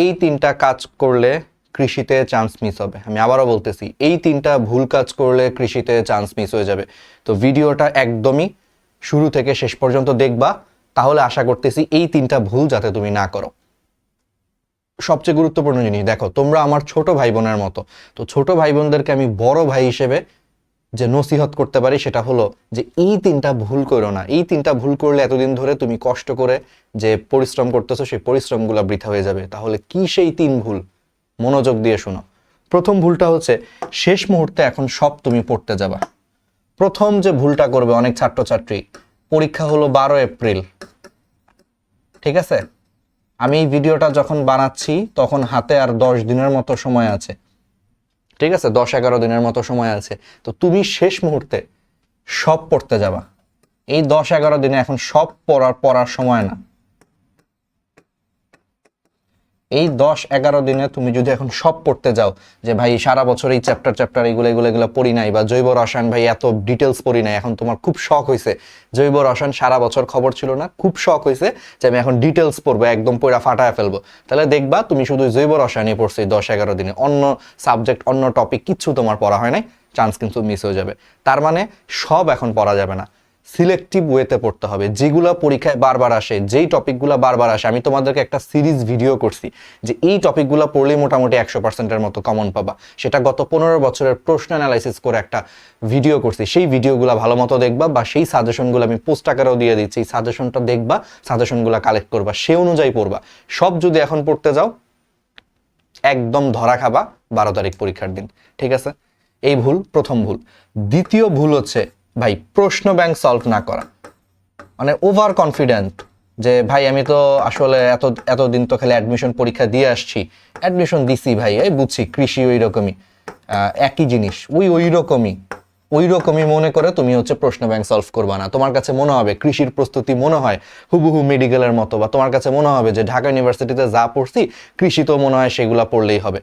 এই তিনটা কাজ করলে কৃষিতে চান্স মিস হবে। আমি আবারও বলতেছি, এই তিনটা ভুল কাজ করলে কৃষিতে চান্স মিস হয়ে যাবে। তো ভিডিওটা একদমই শুরু থেকে শেষ পর্যন্ত দেখবা, তাহলে আশা করতেছি এই তিনটা ভুল যাতে তুমি না করো। সবচেয়ে গুরুত্বপূর্ণ জিনিস, দেখো, তোমরা আমার ছোট ভাই বোনের মতো, তো ছোট ভাই বোনদেরকে আমি বড় ভাই হিসেবে যে নসিহত করতে পারি সেটা হলো যে এই তিনটা ভুল করো না। এই তিনটা ভুল করলে এতদিন ধরে তুমি কষ্ট করে যে পরিশ্রম করতেছো, সেই পরিশ্রমগুলো বৃথা হয়ে যাবে। তাহলে কি সেই তিন ভুল? মনোযোগ দিয়ে শোনো। প্রথম ভুলটা হচ্ছে শেষ মুহূর্তে এখন সব তুমি পড়তে যাবা। প্রথম যে ভুলটা করবে অনেক ছাত্রছাত্রী, পরীক্ষা হলো বারো এপ্রিল। ঠিক আছে? আমি এই ভিডিওটা যখন বানাচ্ছি, তখন হাতে আর দশ দিনের মতো সময় আছে। ঠিক আছে? দশ এগারো দিনের মতো সময় আছে। তো তুমি শেষ মুহূর্তে সব পড়তে যাবা। এই দশ এগারো দিনে এখন সব পড়ার পড়ার সময় না। এই দশ, এগারো দিনে তুমি যদি এখন সব পড়তে যাও, যে ভাই সারা বছর এই চ্যাপ্টার চ্যাপ্টার এগুলো এগুলো এগুলো পড়ি নাই, বা জৈব রসায়ন ভাই এত ডিটেলস পড়ি নাই, এখন তোমার খুব শখ হয়েছে জৈব রসায়ন সারা বছর খবর ছিল না, খুব শখ হয়েছে যে আমি এখন ডিটেলস পড়ব, একদম পড়া ফাটায় ফেলব। তাহলে দেখবা তুমি শুধু জৈব রসায়নই পড়ছো এই দশ, এগারো দিনে। অন্য সাবজেক্ট অন্য টপিক কিচ্ছু তোমার পড়া হয় নাই চান্স কিন্তু মিস হয়ে যাবে। তার মানে সব এখন পড়া যাবে না। সিলেক্টিভ ওয়েতে পড়তে হবে। যেগুলো পরীক্ষায় বারবার আসে, যেই টপিকগুলো বারবার আসে, আমি তোমাদেরকে একটা সিরিজ ভিডিও করছি যে এই টপিকগুলো পড়লেই মোটামুটি একশো পার্সেন্টের মতো কমন পাবা। সেটা গত পনেরো বছরের প্রশ্ন অ্যানালাইসিস করে একটা ভিডিও করছি। সেই ভিডিওগুলো ভালো মতো দেখবা বা সেই সাজেশনগুলো আমি পোস্ট আকারেও দিয়ে দিচ্ছি। এই সাজেশনটা দেখবা সাজেশনগুলো কালেক্ট করবা, সে অনুযায়ী পড়বা। সব যদি এখন পড়তে যাও, একদম ধরা খাবা বারো তারিখ পরীক্ষার দিন। ঠিক আছে? এই ভুল, প্রথম ভুল। দ্বিতীয় ভুল হচ্ছে ভাই, প্রশ্ন ব্যাংক সলভ না করা। মানে ওভার কনফিডেন্ট যে, ভাই, আমি তো আসলে এত, এতদিন তো খালি অ্যাডমিশন পরীক্ষা দিয়ে আসছি। অ্যাডমিশন দিছি ভাই, এই বুঝছি, কৃষি ওই রকমই একই জিনিস, ওই ওই রকমই ওই রকমই মনে করে তুমি হচ্ছে প্রশ্ন ব্যাংক সলভ করবা না। তোমার কাছে মনে হবে, কৃষির প্রস্তুতি মনে হয় হুবহু মেডিকেলের মতো বা তোমার কাছে মনে হবে যে, ঢাকা ইউনিভার্সিটিতে যা পড়ছি, কৃষি তো মনে হয় সেগুলা পড়লেই হবে।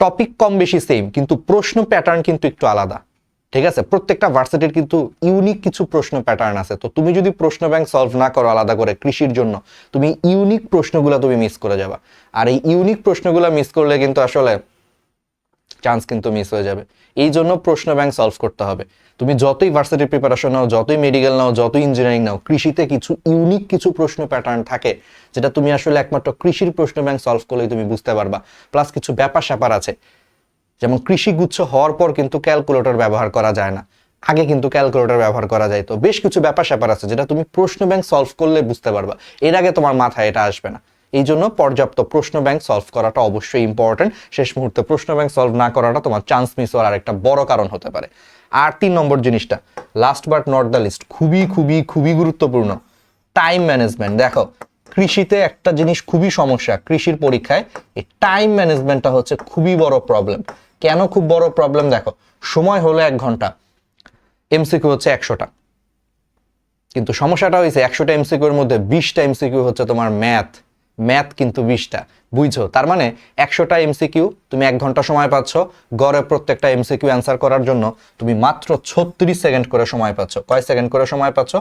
টপিক কম বেশি সেম কিন্তু প্রশ্ন প্যাটার্ন কিন্তু একটু আলাদা। ঠিক আছে? প্রত্যেকটা ভার্সিটির কিন্তু ইউনিক কিছু প্রশ্ন প্যাটার্ন আছে। তো তুমি যদি প্রশ্ন ব্যাংক সলভ না করো আলাদা করে কৃষির জন্য, তুমি ইউনিক প্রশ্নগুলো তুমি মিস করে যাবা। আর এই ইউনিক প্রশ্নগুলো মিস করলে কিন্তু আসলে চান্স কিন্তু মিস হয়ে যাবে। এই জন্য প্রশ্ন ব্যাংক সলভ করতে হবে। তুমি যতই ভার্সিটির প্রিপারেশন নাও, যতই মেডিকেল নাও, যতই ইঞ্জিনিয়ারিং নাও, কৃষিতে কিছু ইউনিক কিছু প্রশ্ন প্যাটার্ন থাকে, যেটা তুমি আসলে একমাত্র কৃষির প্রশ্ন ব্যাংক সলভ করলেই তুমি বুঝতে পারবা। প্লাস কিছু ব্যাপার স্যাপার আছে। যেমন কৃষিগুচ্ছ হওয়ার পর কিন্তু ক্যালকুলেটর ব্যবহার করা যায় না। আগে কিন্তু ক্যালকুলেটর ব্যবহার করা যায়। তো বেশ কিছু ব্যাপার স্যাপার আছে যেটা তুমি প্রশ্ন ব্যাংক সলভ করলে বুঝতে পারবা। এর আগে তোমার মাথায় এটা আসবে না। এই জন্য পর্যাপ্ত প্রশ্ন ব্যাংক সলভ করাটা অবশ্যই ইম্পর্টেন্ট শেষ মুহূর্তে প্রশ্ন ব্যাংক সলভ না করাটা তোমার চান্স মিস হওয়ার আরেকটা বড় কারণ হতে পারে। আর তিন নম্বর জিনিসটা last but not the least খুবই খুবই খুবই গুরুত্বপূর্ণ টাইম ম্যানেজমেন্ট দেখো, কৃষিতে একটা জিনিস খুবই সমস্যা। কৃষির পরীক্ষায় এই টাইম ম্যানেজমেন্টটা হচ্ছে খুবই বড় প্রবলেম কেন খুব বড় প্রবলেম দেখো? সময় হলো এক ঘণ্টা। এমসিকিউ হচ্ছে একশোটা। কিন্তু সমস্যাটা হয়েছে একশোটা এমসিকিউর মধ্যে বিশটা এমসিকিউ হচ্ছে তোমার ম্যাথ ম্যাথ কিন্তু বিশটা। বুঝছ? তার মানে একশোটা এমসিকিউ তুমি এক ঘণ্টা সময় পাচ্ছ, গড়ে প্রত্যেকটা এমসিকিউ অ্যান্সার করার জন্য তুমি মাত্র ছত্রিশ সেকেন্ড করে সময় পাচ্ছ। কয় সেকেন্ড করে সময় পাচ্ছ?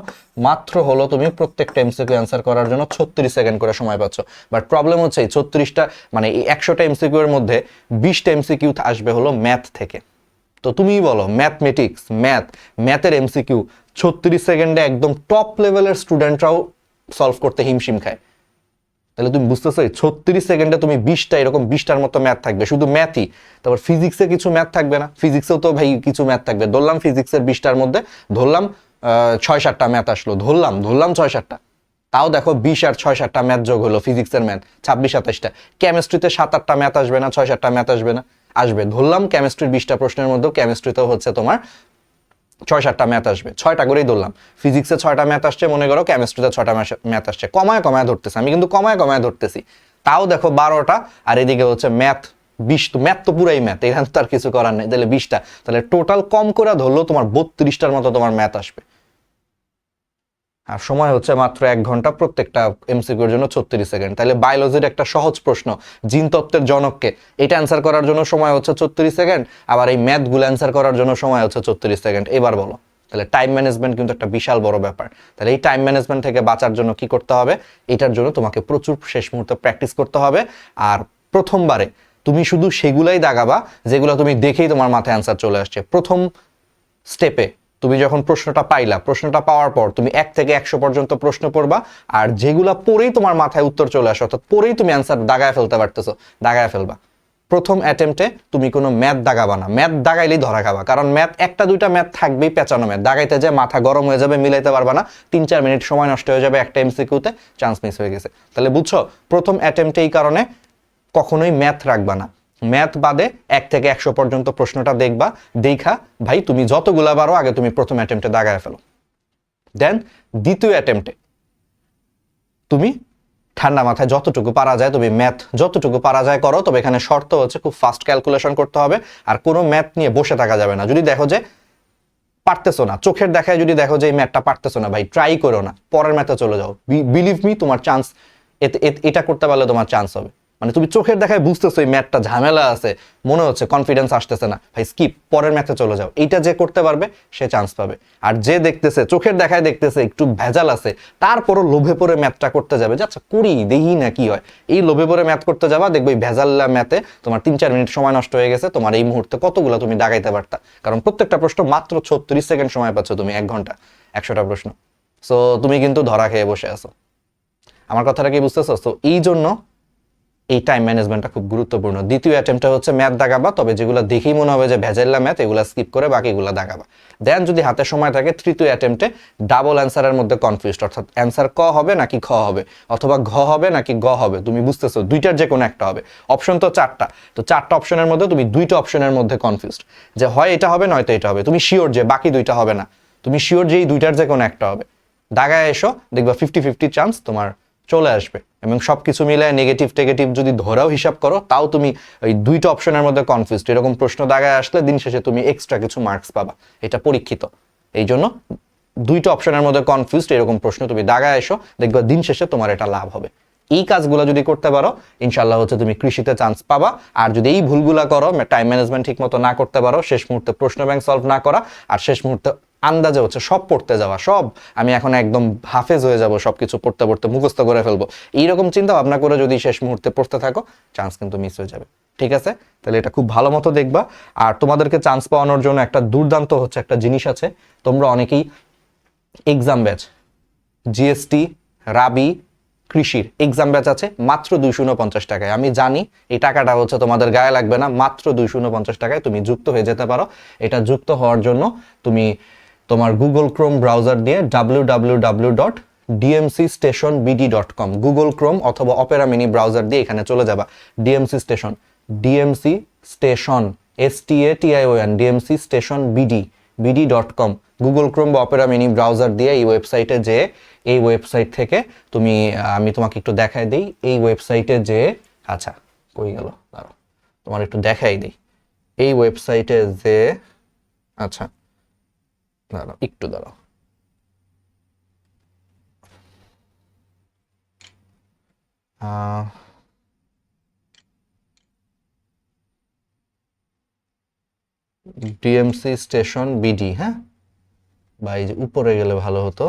মাত্র হলো তুমি প্রত্যেকটা এমসিকিউ অ্যান্সার করার জন্য ছত্রিশ সেকেন্ড করে সময় পাচ্ছ। বাট প্রবলেম হচ্ছে এই ছত্রিশটা মানে এই একশোটা এমসিকিউ এর মধ্যে বিশটা এমসিকিউ আসবে হলো ম্যাথ থেকে। তো তুমিই বলো ম্যাথমেটিক্স ম্যাথ ম্যাথের এমসিকিউ ছত্রিশ সেকেন্ডে একদম টপ লেভেলের স্টুডেন্টরাও সলভ করতে হিমশিম খায়। তাহলে তুমি বুঝতেছো ছত্রিশ সেকেন্ডে তুমি বিশটা, এরকম বিশটার মতো ম্যাথ থাকবে। শুধু ম্যাথই তারপর ফিজিক্সে কিছু ম্যাথ থাকবে না। ফিজিক্সেও তো ভাই কিছু ম্যাথ থাকবে। ধরলাম ফিজিক্সের বিশটার মধ্যে, ধরলাম ছয় সাতটা ম্যাথ আসলো। ধরলাম ধরলাম ছয় সাতটা তাও দেখো বিশ আর ছয় সাতটা ম্যাথ যোগ হলো ফিজিক্সের ম্যাথ ছাব্বিশ সাতাশটা কেমিস্ট্রিতে সাত আটটা ম্যাথ আসবে না ছয় সাতটা ম্যাথ আসবে না। আসবে। ধরলাম কেমিস্ট্রির বিশটা প্রশ্নের মধ্যেও কেমিস্ট্রিতেও হচ্ছে তোমার ছয় সাতটা ম্যাথ আসবে। ছয়টা করেই ধরলাম। ফিজিক্সে ছয়টা ম্যাথ আসছে, মনে করো, কেমিস্ট্রিতে ছয়টা ম্যাথ আসছে। কমায় কমায় ধরতেছে, আমি কিন্তু কমায় কমায় ধরতেছি। তাও দেখো বারোটা, আর এদিকে হচ্ছে ম্যাথ, বিশ তো ম্যাথ তো পুরাই ম্যাথ, এখানে তো আর কিছু করার নেই। তাহলে বিশটা, তাহলে টোটাল কম করে ধরলেও তোমার বত্রিশটার মতো তোমার ম্যাথ আসবে। আর সময় হচ্ছে মাত্র এক ঘণ্টা প্রত্যেকটা এমসিকিউর জন্য ছত্রিশ সেকেন্ড। তাহলে বায়োলজির একটা সহজ প্রশ্ন, জিন তত্ত্বের জনককে। এটা অ্যান্সার করার জন্য সময় হচ্ছে ছত্রিশ সেকেন্ড, আবার এই ম্যাথগুলো অ্যান্সার করার জন্য সময় হচ্ছে ছত্রিশ সেকেন্ড। এবার বলো তাহলে টাইম ম্যানেজমেন্ট কিন্তু একটা বিশাল বড় ব্যাপার। তাহলে এই টাইম ম্যানেজমেন্ট থেকে বাঁচার জন্য কি করতে হবে? এটার জন্য তোমাকে প্রচুর শেষ মুহূর্তে প্র্যাকটিস করতে হবে। আর প্রথমবারে তুমি শুধু সেগুলাই দাগাবা, যেগুলো তুমি দেখেই তোমার মাথায় অ্যান্সার চলে আসছে। প্রথম স্টেপে তুমি যখন প্রশ্নটা পাইলা, প্রশ্নটা পাওয়ার পর তুমি এক থেকে একশো পর্যন্ত প্রশ্ন পড়বা, আর যেগুলা পড়েই তোমার মাথায় উত্তর চলে আসে, অর্থাৎ পড়েই তুমি অ্যান্সার দাগায় ফেলতে পারতেছো, দাগায় ফেলবা। প্রথম অ্যাটেম্পটে তুমি কোনো ম্যাথ দাগাবা না। ম্যাথ দাগাইলেই ধরা খাবা, কারণ ম্যাথ, একটা দুইটা ম্যাথ থাকবেই পেঁচানো ম্যাথ। দাগাইতে যে মাথা গরম হয়ে যাবে, মিলাইতে পারবা না। তিন চার মিনিট সময় নষ্ট হয়ে যাবে, একটা এমসিকিউতে চান্স মিস হয়ে গেছে। তাহলে বুঝছ, প্রথম অ্যাটেম্পটে এই কারণে কখনোই ম্যাথ রাখবা না। ম্যাথ বাদে এক থেকে একশো পর্যন্ত প্রশ্নটা দেখবা, দেখা, ভাই, তুমি যতগুলা পারো, আগে তুমি প্রথম অ্যাটেম্পটে দাগায় ফেলো। দেন দ্বিতীয় অ্যাটেম্পটে তুমি ঠান্ডা মাথায় যতটুকু পারা যায়, তুমি ম্যাথ যতটুকু পারা যায় করো, তবে এখানে শর্ত হচ্ছে খুব ফাস্ট ক্যালকুলেশন করতে হবে, আর কোনো ম্যাথ নিয়ে বসে থাকা যাবে না। যদি দেখো যে পারতেছো না, চোখের দেখায় যদি দেখো যে এই ম্যাথটা পারতেছো না, ভাই ট্রাই করো না, পরের ম্যাথে চলে যাও। বিলিভ মি তোমার চান্স এটা করতে পারলে তোমার চান্স হবে। মানে তুমি চোখের দেখায় বুঝতেছো এই ম্যাথটা, ঝামেলা আছে, মনে হচ্ছে কনফিডেন্স আসতেছে না। ভাই স্কিপ পরের ম্যাথে চলে যাও। এইটা যে করতে পারবে, সে চান্স পাবে। আর যে দেখতেছে, চোখের দেখায় দেখতেছে, একটু ভেজাল আছে, তারপরও লোভে পড়ে ম্যাথটা করতে যাবে যে আচ্ছা করি, দেখি না কি হয়। এই লোভে পড়ে ম্যাথ করতে যাবা, দেখবে এই ভেজাল্লা ম্যাথে তোমার তিন চার মিনিট সময় নষ্ট হয়ে গেছে, তোমার এই মুহূর্তে কতগুলো তুমি দাগাইতে পারতা? কারণ প্রত্যেকটা প্রশ্ন মাত্র ছত্রিশ সেকেন্ড সময় পাচ্ছ তুমি, এক ঘণ্টা, একশোটা প্রশ্ন। সো তুমি কিন্তু ধরা খেয়ে বসে আছো। আমার কথাটা কি বুঝতেছো? তো এই জন্য এই টাইম ম্যানেজমেন্টটা খুব গুরুত্বপূর্ণ। দ্বিতীয় অ্যাটেম্পটা হচ্ছে ম্যাথ দাগাবা তবে যেগুলো দেখেই মনে হবে যে ভেজাল্লা ম্যাথ এগুলো স্কিপ করে বাকিগুলো দাগাবা দেন যদি হাতে সময় থাকে, তৃতীয় অ্যাটেম্পটে ডাবল অ্যান্সারের মধ্যে কনফিউজড অর্থাৎ অ্যান্সার ক হবে নাকি খ হবে, অথবা ঘ হবে নাকি গ হবে, তুমি বুঝতেছো, দুইটার যে কোনো একটা হবে। অপশন তো চারটা তো চারটা অপশনের মধ্যে তুমি দুইটা অপশনের মধ্যে কনফিউজ যে হয় এটা হবে, নয়তো এটা হবে, তুমি শিওর যে বাকি দুইটা হবে না, তুমি শিওর যে এই দুইটার যে কোনো একটা হবে। দাগায় এসো, দেখবা ফিফটি ফিফটি চান্স তোমার চলে আসবে। এবং সব কিছু মিলে নেগেটিভ টেগেটিভ যদি ধরাও হিসাব করো, তাও তুমি ওই দুইটা অপশনের মধ্যে কনফিউজড এরকম প্রশ্ন দাগায় আসলে দিন শেষে তুমি এক্সট্রা কিছু মার্কস পাবা। এটা পরীক্ষিত। এই জন্য দুইটা অপশনের মধ্যে কনফিউজড এরকম প্রশ্ন তুমি দাগায় এসো, দেখবা দিন শেষে তোমার এটা লাভ হবে। এই কাজগুলো যদি করতে পারো ইনশাল্লাহ হচ্ছে তুমি কৃষিতে চান্স পাবা। আর যদি এই ভুলগুলা করো টাইম ম্যানেজমেন্ট ঠিক মতো না করতে পারো, শেষ মুহূর্তে প্রশ্ন ব্যাংক সলভ না করা, আর শেষ মুহূর্তে আন্দাজে হচ্ছে, সব পড়তে যাওয়া, সব আমি এখন একদম হাফেজ হয়ে যাব সব কিছু পড়তে পড়তে মুখস্থ করে ফেলব। এইরকম চিন্তা ভাবনা করে যদি শেষ মুহূর্তে পড়তে থাকো চান্স কিন্তু মিস হয়ে যাবে। ঠিক আছে? তাহলে এটা খুব ভালো মতো দেখবা। আর তোমাদেরকে চান্স পাওয়ানোর জন্য একটা দুর্দান্ত হচ্ছে একটা জিনিস আছে। তোমরা অনেকেই এক্সাম ব্যাচ জিএসটি রাবি কৃষির এক্সাম ব্যাচ আছে, মাত্র দুইশো উনপঞ্চাশ টাকায়। আমি জানি এই টাকাটা হচ্ছে তোমাদের গায়ে লাগবে না, মাত্র দুইশো উনপঞ্চাশ টাকায় তুমি যুক্ত হয়ে যেতে পারো। এটা যুক্ত হওয়ার জন্য তুমি তোমার গুগল ক্রোম ব্রাউজার দিয়ে W W W dot DMC station BD dot com Google Chrome অথবা অপেরা মিনি ব্রাউজার দিয়ে এখানে চলে যাবা। DMC station DMC station S T A T I T I O N DMC station BD BD dot com Google Chrome বা Opera mini browser দিয়ে এই ওয়েবসাইটে যে, এই ওয়েবসাইট থেকে তুমি আমি তোমাকে একটু দেখাই দিই, এই ওয়েবসাইটে যে আচ্ছা কই গেল? দাঁড়াও, তোমার একটু দেখাই দিই। এই ওয়েবসাইটে যে আচ্ছা দাঁড়াও। একটু দাঁড়াও। ডিএমসি স্টেশন বিডি হ্যাঁ? বা এই যে উপরে গেলে ভালো হতো।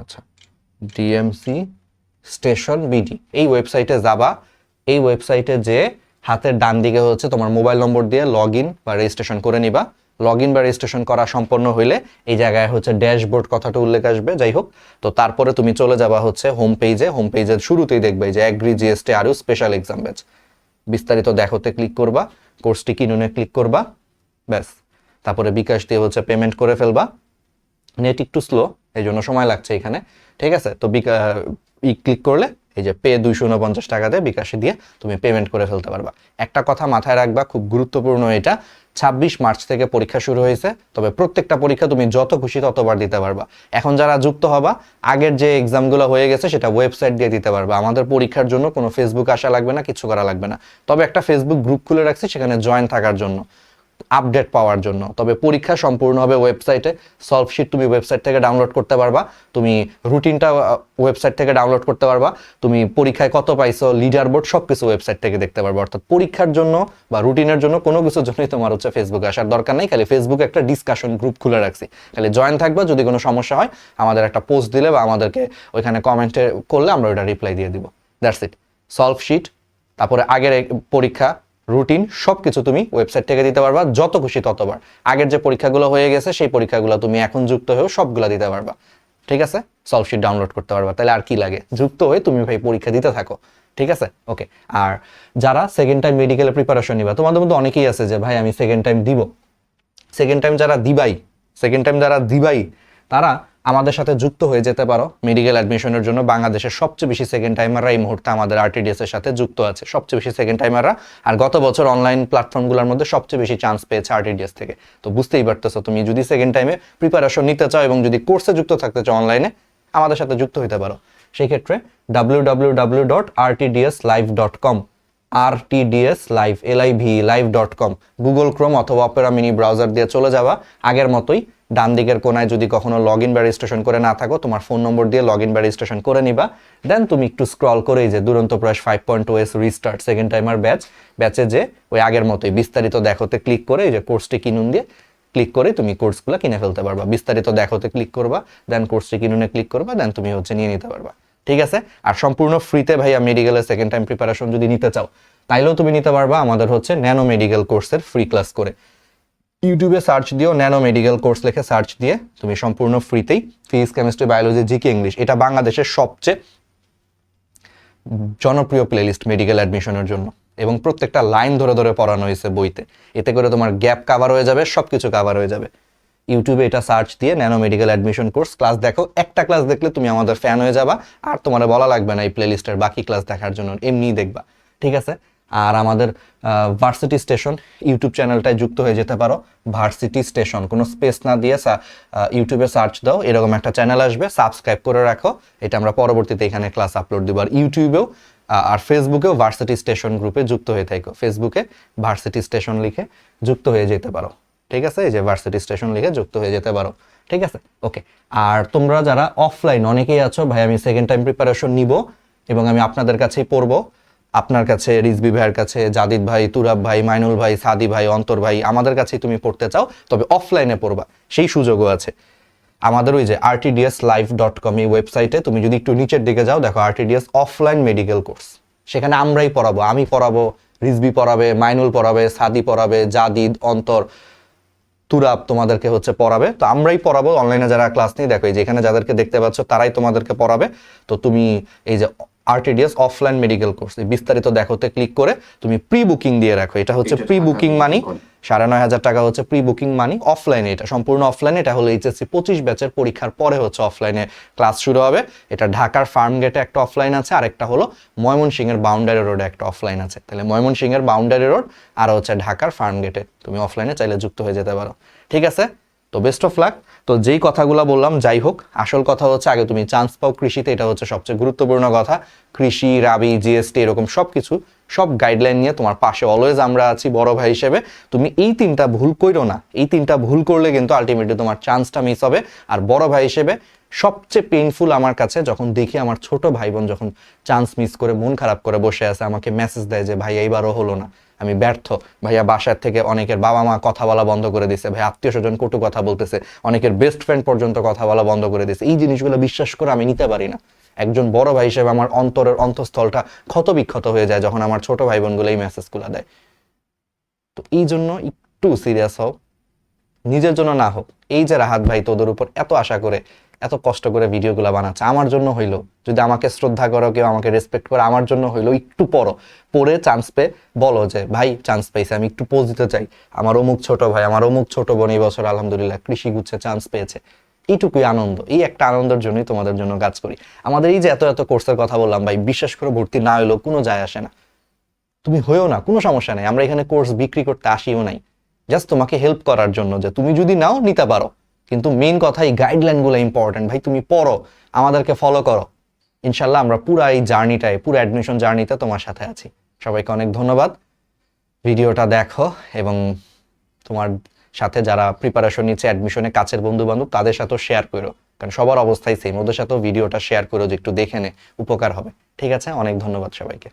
আচ্ছা ডিএমসি স্টেশন বিডি এই ওয়েবসাইটে যাবা। এই ওয়েবসাইটে যে হাতের ডান দিকে হচ্ছে তোমার মোবাইল নম্বর দিয়ে লগ ইন বা রেজিস্ট্রেশন করে নিবা। লগ ইন বা রেজিস্ট্রেশন করা সম্পন্ন হইলে এই জায়গায় হচ্ছে ড্যাশবোর্ড কথাটা উল্লেখ আসবে। যাই হোক, তো তারপরে তুমি চলে যাবা হচ্ছে হোম পেজে হোম পেজের শুরুতেই দেখবে যে অ্যাগ্রি জিএসটি আরও স্পেশাল এক্সাম ব্যাচ বিস্তারিত দেখোতে ক্লিক করবা কোর্সটি কিনুনে ক্লিক করবা, ব্যাস। তারপরে বিকাশ দিয়ে হচ্ছে পেমেন্ট করে ফেলবা। নেট একটু স্লো এই জন্য সময় লাগছে এখানে। ঠিক আছে? তো বিকা ক্লিক করলে এই যে পে দুইশো উনপঞ্চাশ টাকাতে বিকাশে দিয়ে তুমি পেমেন্ট করে ফেলতে পারবা। একটা কথা মাথায় রাখবা, খুব গুরুত্বপূর্ণ এটা, ছাব্বিশ মার্চ থেকে পরীক্ষা শুরু হয়েছে, তবে প্রত্যেকটা পরীক্ষা তুমি যত খুশি ততবার দিতে পারবা। এখন যারা যুক্ত হবা, আগের যে এক্সামগুলো হয়ে গেছে সেটা ওয়েবসাইট দিয়ে দিতে পারবা। আমাদের পরীক্ষার জন্য কোনো ফেসবুক আসা লাগবে না, কিছু করা লাগবে না। তবে একটা ফেসবুক গ্রুপ খুলে রাখছি, সেখানে জয়েন থাকার জন্য। আপডেট পাওয়ার জন্য। তবে পরীক্ষা সম্পূর্ণ হবে ওয়েবসাইটে সলভ শিট তুমি ওয়েবসাইট থেকে ডাউনলোড করতে পারবা। তুমি রুটিনটা ওয়েবসাইট থেকে ডাউনলোড করতে পারবা। তুমি পরীক্ষায় কত পাইছো লিডার বোর্ড সব কিছু ওয়েবসাইট থেকে দেখতে পারবা। অর্থাৎ পরীক্ষার জন্য বা রুটিনের জন্য কোনো কিছুর জন্যই তোমার হচ্ছে ফেসবুকে আসার দরকার নেই। খালি ফেসবুকে একটা ডিসকাশন গ্রুপ খুলে রাখছি। খালি জয়েন থাকবা, যদি কোনো সমস্যা হয়, আমাদের একটা পোস্ট দিলে বা আমাদেরকে ওইখানে কমেন্টে করলে আমরা ওটা রিপ্লাই দিয়ে দিব। দ্যাটস ইট সলভ শিট তারপরে আগের পরীক্ষা রুটিন সব কিছু তুমি ওয়েবসাইট থেকে দিতে পারবা, যত খুশি ততবার। আগের যে পরীক্ষাগুলো হয়ে গেছে, সেই পরীক্ষাগুলো তুমি এখন যুক্ত হয়েও সবগুলো দিতে পারবা। ঠিক আছে? সলভ শিট ডাউনলোড করতে পারবা। তাহলে আর কি লাগে? যুক্ত হয়ে তুমি ভাই পরীক্ষা দিতে থাকো। ঠিক আছে? ওকে আর যারা সেকেন্ড টাইম মেডিকেলের প্রিপারেশন নিবা, তোমাদের মধ্যে অনেকেই আছে যে, ভাই, আমি সেকেন্ড টাইম দিব। সেকেন্ড টাইম যারা দিবাই সেকেন্ড টাইম যারা দিবাই, তারা আমাদের সাথে যুক্ত হয়ে যেতে পারো। মেডিকেল অ্যাডমিশনের জন্য বাংলাদেশের সবচেয়ে বেশি সেকেন্ড টাইমাররা এই মুহূর্তে আমাদের আরটিডিএস এর সাথে যুক্ত আছে। সবচেয়ে বেশি সেকেন্ড টাইমাররা আর গত বছর অনলাইন প্ল্যাটফর্মগুলোর মধ্যে সবচেয়ে বেশি চান্স পেয়েছে আরটিডিএস থেকে। তো বুঝতেই পারতেছো তুমি, যদি সেকেন্ড টাইমে প্রিপারেশন নিতে চাও এবং যদি কোর্সে যুক্ত থাকতে চাও অনলাইনে আমাদের সাথে যুক্ত হতে পারো। সেই ক্ষেত্রে W W W dot RTDS live dot com RTDS live live dot com Google Chrome অথবা অপেরা মিনি ব্রাউজার দিয়ে চলে যাওয়া। আগের মতোই ডান দিকের কোনায় যদি কখনো লগ ইন বা রেজিস্ট্রেশন করে না থাকো, তোমার ফোন নম্বর দিয়ে লগ ইন বা রেজিস্ট্রেশন করে নিবা। দেন তুমি একটু স্ক্রল করেই যে দুরন্ত প্রয়াস five point two S restart second timer batch ব্যাচে যে ওই আগের মতোই বিস্তারিত দেখোতে ক্লিক করে এই যে কোর্সটি কিনুন দিয়ে ক্লিক করে তুমি কোর্সগুলো কিনে ফেলতে পারবা। বিস্তারিত দেখোতে ক্লিক করবা দেন কোর্সটি কিনুনে ক্লিক করবা দেন তুমি হচ্ছে নিয়ে নিতে পারবা। ঠিক আছে? আর সম্পূর্ণ ফ্রিতে ভাইয়া মেডিকেলের সেকেন্ড টাইম প্রিপারেশন যদি নিতে চাও, তাইলেও তুমি নিতে পারবা আমাদের হচ্ছে ন্যানো মেডিকেল কোর্সের ফ্রি ক্লাস করে। ইউটিউবে সার্চ দিও ন্যানো মেডিকেল কোর্স লিখে সার্চ দিয়ে তুমি সম্পূর্ণ ফ্রিতেই physics chemistry biology GK English এটা বাংলাদেশের সবচেয়ে জনপ্রিয় প্লেলিস্ট মেডিকেল অ্যাডমিশনের জন্য। এবং প্রত্যেকটা লাইন ধরে ধরে পড়ানো হয়েছে বইতে। এতে করে তোমার গ্যাপ কাভার হয়ে যাবে সব কিছু কাভার হয়ে যাবে। ইউটিউবে এটা সার্চ দিয়ে nano medical admission course class দেখো, একটা ক্লাস দেখলে তুমি আমাদের ফ্যান হয়ে যাবা, আর তোমার বলা লাগবে না এই প্লেলিস্টের বাকি ক্লাস দেখার জন্য, এমনিই দেখবা। ঠিক আছে? আর আমাদের ভার্সিটি স্টেশন ইউটিউব চ্যানেলটায় যুক্ত হয়ে যেতে পারো। ভার্সিটি স্টেশন কোনো স্পেস না দিয়ে ইউটিউবে সার্চ দাও, এরকম একটা চ্যানেল আসবে সাবস্ক্রাইব করে রাখো। এটা আমরা পরবর্তীতে এখানে ক্লাস আপলোড দিব। আর ইউটিউবেও আর ফেসবুকেও ভার্সিটি স্টেশন গ্রুপে যুক্ত হয়ে থাকো। ফেসবুকে ভার্সিটি স্টেশন লিখে যুক্ত হয়ে যেতে পারো। ঠিক আছে? এই যে ভার্সিটি স্টেশন লিখে যুক্ত হয়ে যেতে পারো। ঠিক আছে? ওকে আর তোমরা যারা অফলাইন অনেকেই আছো, ভাই, আমি সেকেন্ড টাইম প্রিপারেশন নিব এবং আমি আপনাদের কাছেই পড়ব। আপনার কাছে, রিজবি ভাইয়ের কাছে, জাদিদ ভাই, তুরাব ভাই, মাইনুল ভাই, সাদি ভাই, অন্তর ভাই, আমাদের কাছেই তুমি পড়তে চাও, তবে অফলাইনে পড়বা। সেই সুযোগও আছে। আমাদের ওই যে আরটিডিএস লাইভ ডট কম এই ওয়েবসাইটে তুমি যদি একটু নিচের দিকে যাও, দেখো আরটিডিএস অফলাইন মেডিকেল কোর্স সেখানে আমরাই পড়াবো, আমি পড়াবো, রিজবি পড়াবে, মাইনুল পড়াবে, সাদি পড়াবে, জাদিদ, অন্তর, তুরাব তোমাদেরকে হচ্ছে পড়াবে। তো আমরাই পড়াবো অনলাইনে যারা ক্লাস নেই, দেখো এই যে এখানে যাদেরকে দেখতে পাচ্ছ, তারাই তোমাদেরকে পড়াবে। তো তুমি এই যে আরটিডিএস অফলাইন মেডিকেল কোর্স বিস্তারিত দেখোতে ক্লিক করে তুমি প্রি বুকিং দিয়ে রাখো। এটা হচ্ছে প্রি বুকিং মানি সাড়ে নয় হাজার টাকা হচ্ছে প্রি বুকিং মানি অফলাইনে এটা সম্পূর্ণ অফলাইনে এটা হলো এইচএসসি পঁচিশ ব্যাচের পরীক্ষার পরে হচ্ছে অফলাইনে ক্লাস শুরু হবে। এটা ঢাকার ফার্ম গেটে একটা অফলাইন আছে। আর একটা হলো ময়মনসিংহের বাউন্ডারি রোডে একটা অফলাইন আছে। তাহলে ময়মনসিংহের বাউন্ডারি রোড আর হচ্ছে ঢাকার ফার্ম গেটে তুমি অফলাইনে চাইলে যুক্ত হয়ে যেতে পারো। ঠিক আছে? তো বেস্ট অফ লাক তো যেই কথাগুলো বললাম, যাই হোক, আসল কথা হচ্ছে আগে তুমি চান্স পাও কৃষিতে, এটা হচ্ছে সবচেয়ে গুরুত্বপূর্ণ কথা। কৃষি, রাবি জিএসটি এরকম সব কিছু, সব গাইডলাইন নিয়ে তোমার পাশে অলওয়েজ আমরা আছি বড় ভাই হিসেবে। তুমি এই তিনটা ভুল করো না, এই তিনটা ভুল করলে কিন্তু আলটিমেটলি তোমার চান্সটা মিস হবে। আর বড় ভাই হিসেবে সবচেয়ে পেইনফুল আমার কাছে যখন দেখি আমার ছোট ভাই বোন যখন চান্স মিস করে মন খারাপ করে বসে আছে, আমাকে মেসেজ দেয় যে, ভাই, এইবারও হলো না। আমি ব্যর্থ। ভাইয়া বাসার থেকে অনেকের বাবা মা কথা বলা বন্ধ করে দিছে। ভাই আত্মীয় স্বজন কটু কথা বলতেছে। অনেকের বেস্ট ফ্রেন্ড পর্যন্ত কথা বলা বন্ধ করে দিছে। এই জিনিসগুলো বিশ্বাস করে আমি নিতে পারি না। একজন বড় ভাই হিসেবে আমার অন্তরের অন্তঃস্থলটা ক্ষত বিক্ষত হয়ে যায় যখন আমার ছোট ভাই বোনগুলো এই মেসেজগুলো দেয়। তো এই জন্য একটু সিরিয়াস হও। নিজের জন্য না হোক। এই যে রাহাত ভাই তোদের উপর এত আশা করে, এত কষ্ট করে ভিডিওগুলো বানাচ্ছে, আমার জন্য হইল। যদি আমাকে শ্রদ্ধা করো, কেউ আমাকে রেসপেক্ট করে, আমার জন্য হইল, একটু পড়ো। পড়ে চান্স পেয়ে বলো যে, ভাই চান্স পেয়েছে, আমি একটু পোজ দিতে চাই। আমার অমুক ছোট ভাই, আমার অমুক ছোট বোন এই বছর আলহামদুলিল্লাহ কৃষি গুচ্ছে চান্স পেয়েছে। এইটুকুই আনন্দ। এই একটা আনন্দের জন্যই তোমাদের জন্য কাজ করি। আমাদের এই যে এত এত কোর্সের কথা বললাম ভাই, বিশ্বাস করে ভর্তি না হইলেও কোনো যায় আসে না। তুমি হয়েও না, কোনো সমস্যা নেই। আমরা এখানে কোর্স বিক্রি করতে আসিও নাই। জাস্ট তোমাকে হেল্প করার জন্য যে তুমি যদি নাও নিতে পারো, কিন্তু মেইন কথা এই গাইডলাইনগুলো ইম্পর্টেন্ট ভাই, তুমি পড়ো, আমাদেরকে ফলো করো। ইনশাল্লাহ আমরা পুরো এই জার্নিটায় পুরো অ্যাডমিশন জার্নিতে তোমার সাথে আছি। সবাইকে অনেক ধন্যবাদ। ভিডিওটা দেখো এবং তোমার সাথে যারা প্রিপারেশন নিচ্ছে অ্যাডমিশনে কাছের বন্ধু বান্ধব তাদের সাথেও শেয়ার করো। কারণ সবার অবস্থাই সেম ওদের সাথেও ভিডিওটা শেয়ার করো যে একটু দেখে নে, উপকার হবে। ঠিক আছে? অনেক ধন্যবাদ সবাইকে।